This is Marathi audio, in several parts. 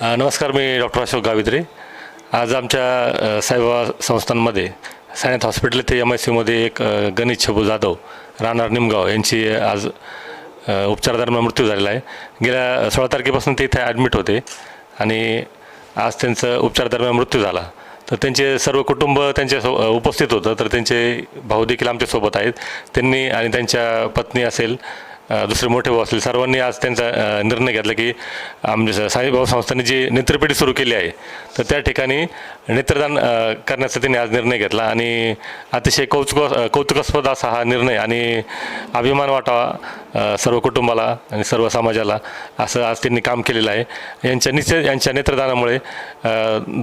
नमस्कार मी डॉक्टर अशोक गावित्रे. आज आमच्या साईबाबा संस्थांमध्ये सायनाथ हॉस्पिटल ते एम आय सीमध्ये एक गणेश छबू जाधव राहणार निमगाव यांची आज उपचारादरम्यान मृत्यू झालेला आहे. गेल्या सोळा तारखेपासून ते इथे ॲडमिट होते आणि आज त्यांचं उपचारादरम्यान मृत्यू झाला. तर त्यांचे सर्व कुटुंब त्यांच्या सो उपस्थित होतं तर त्यांचे भाऊ देखील आमच्यासोबत आहेत. त्यांनी आणि त्यांच्या पत्नी असेल दुसरे मोठे भाऊ असतील. सर्वांनी आज त्यांचा निर्णय घेतला की आमच्या साईबाबा संस्थांनी जी नेत्रपेढी सुरू केली आहे तर त्या ठिकाणी नेत्रदान करण्याचा त्यांनी आज निर्णय घेतला. आणि अतिशय कौतुक कौतुकास्पद असा हा निर्णय आणि अभिमान वाटावा सर्व कुटुंबाला आणि सर्व समाजाला असं आज त्यांनी काम केलेलं आहे. यांच्या निश्चय यांच्या नेत्रदानामुळे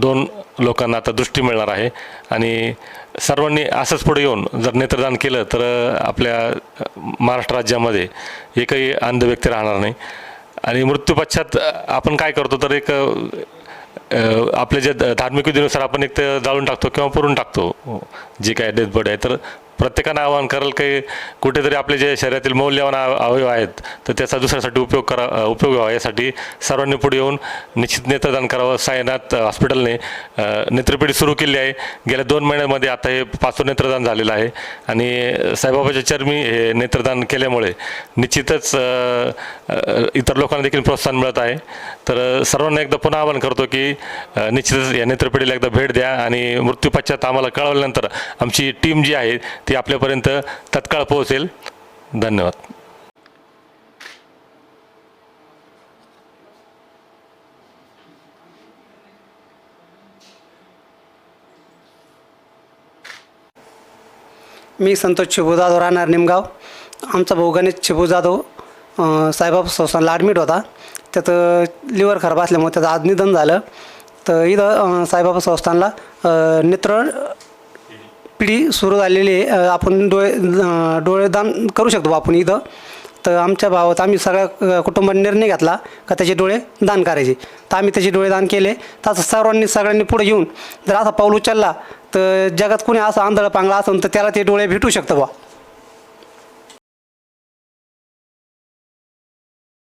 दोन लोकांना आता दृष्टी मिळणार आहे. आणि सर्वांनी असंच पुढे येऊन जर नेत्रदान केलं तर आपल्या महाराष्ट्र राज्यामध्ये एकही अंध व्यक्ती राहणार नाही. आणि मृत्यूपश्चात आपण काय करतो तर एक आपले जे धार्मिक विधीनुसार आपण एक ते जाळून टाकतो किंवा पुरून टाकतो. जे काय डेथ बॉडी आहे तर प्रत्येकानं आवाहन करेल काही कुठेतरी आपले जे शरीरातील मौल्यवान अवयव आहेत तर त्याचा दुसऱ्यासाठी उपयोग करा उपयोग व्हावा. यासाठी सर्वांनी पुढे येऊन निश्चित नेत्रदान करावं. साईनाथ हॉस्पिटलने नेत्रपिढी नेत्रपेढी सुरू केली आहे. गेल्या दोन महिन्यामध्ये आता हे पाचवं नेत्रदान झालेलं आहे. आणि साईबाबाच्या चरमी हे नेत्रदान केल्यामुळे निश्चितच इतर लोकांना देखील प्रोत्साहन मिळत आहे. तर सर्वांना एकदा पुन्हा आवाहन करतो की निश्चितच या नेत्रपेढीला एकदा भेट द्या. आणि मृत्यू पश्चात आम्हाला कळवल्यानंतर आमची टीम जी आहे ती आपल्यापर्यंत तत्काळ पोहोचेल. धन्यवाद. मी संतोष चिबू जाधव राहणार निमगाव. आमचा भाऊ गणेश चिबू जाधव साहेबाब साईबाबा संस्थानला ॲडमिट होता. त्यात लिव्हर खराब असल्यामुळे त्याचं आज निधन झालं. तर इथं साईबाबा संस्थानला नेत्र पिढी सुरू झालेली आहे. आपण डोळे डोळेदान करू शकतो आपण इथं. तर आमच्या भावात आम्ही सगळ्या कुटुंबाने निर्णय घेतला का त्याचे डोळे दान करायचे. तर आम्ही त्याचे डोळे दान केले. तसं सर्वांनी सगळ्यांनी पुढे येऊन जर असा पाऊल उचलला तर जगात कोणी असा आंधळ पांगला असेल तर त्याला ते डोळे भेटू शकतं बा.